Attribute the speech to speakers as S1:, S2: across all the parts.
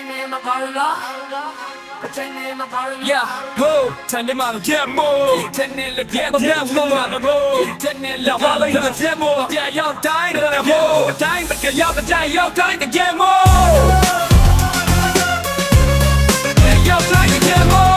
S1: ချိန်နေမှာပါလားအချိန်နေမှာပါလား Yeah go တန်နေမှာ get more တန်နေလည်း get more မမမတန်နေလည်းဘာလို့ get more ပြရောက်တိုင်းတော့ get more တိုင်းမကရောက်တိုင်းရောက်တိုင်း get more ရောက်တိုင်း get more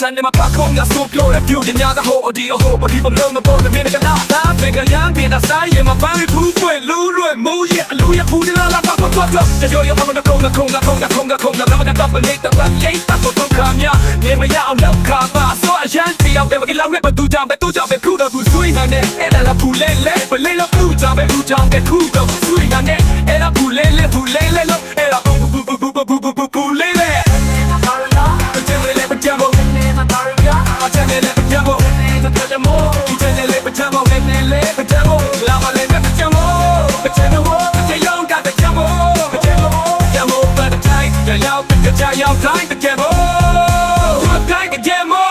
S1: တန်နေမှာပါခုံးကဆိုပြောရပြူညညာတဲ့ဟိုအဒီဟိုဘာဒီဘလုံးမပေါ်တဲ့မင်းကနာတာဘေကရန်ပြတာဆိုင်ရမှာပန်းရူ လူလွဲ့မိုးရအလူရဘူးလာလာပတ်ပတ်ပတ်တကြိုရအောင်တော့ကုန်းကကုန်းကကုန်းကကုန်းကကုန်းကလာမကတော့ပလေးတပ်လေးတပ်ကိုတော့ခါမြနေမရအောင်လောက်ခါပါဆိုအရန်တီအောင်တယ်မကလောက်နဲ့ဘသူကြောင့်ပဲသူကြောင့်ပဲခုတော့သူဆွေးနိုင်တယ်အဲ့ဒါလားဘူးလဲလဲပလေးလို့သူကြောင့်ပဲသူကြောင့်ပဲခုတော့သူဆွေးနိုင်တယ်အဲ့ဒါဘူးလဲလဲဘူးလဲလဲ the demo Do it like a demo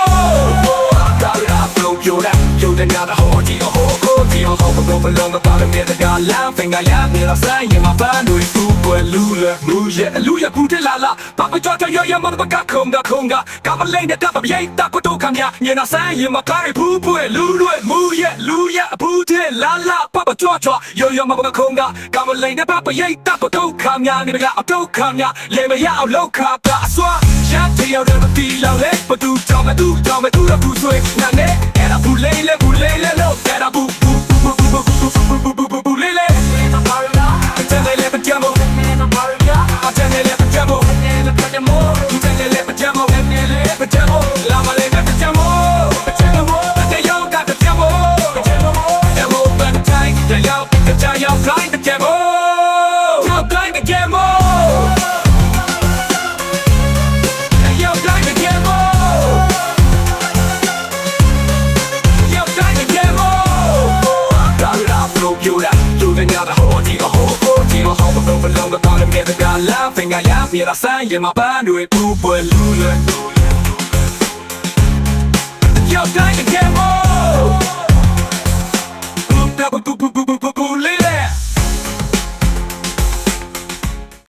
S1: Got it up, blow your lap You the not a hold your whole cold Your whole blow belong about a minute got lamp Finger yap, near a sign in my fan Do it too, boy, lula Move ya, luya, pute la la Papa jota yo ya mother baka konga konga Kama lane the top of yay ta ko to kam ya Near a sign in my car, poo boy, lula Move ya, luya, pute la la Papa jota yo ya mother baka konga Kama lane the top of yay ta ko to kam ya Near a to kam ya Let me ya, low cap, that's why ရှမ်းတယောက်တည်းမတီးလောက်လဲဘသူတောင်းမသူတောင်းမသူတော့ဘူးဆွေနာနဲ့အဲ့ဒါဘူးလေးလဲဘူးလေးလဲလို့အဲ့ဒါဘူးဘူးဘူးဘူးဘူးဘူးဘူးဘူးဘူးဘူးလေးလဲ Pretending my parla တန်တယ်လဲပကြမို့ Pretending my parla အတန်တယ်လဲပကြမို့ Pretending to tell more တန်တယ်လဲပကြမို့တန်တယ်လဲပကြမို့လာမလေးပကြမို့ပကြမို့တဲ့ယောက်ကပကြမို့ပကြမို့တဲ့မို့ပန်တိုင်းတဲ့ယောက်တဲ့ချာယောက် computer သူကညာတာဟိုဒီကဟိုကိုဒီကဟိုဘယ်ဘလုံးကတော့မြေကလာဖင်ကရမြေရဆိုင်ရမပန်းတွေပူပွဲလူလွယ် Yo, time to get more. Boop, boop, boop, boop, boop, boop.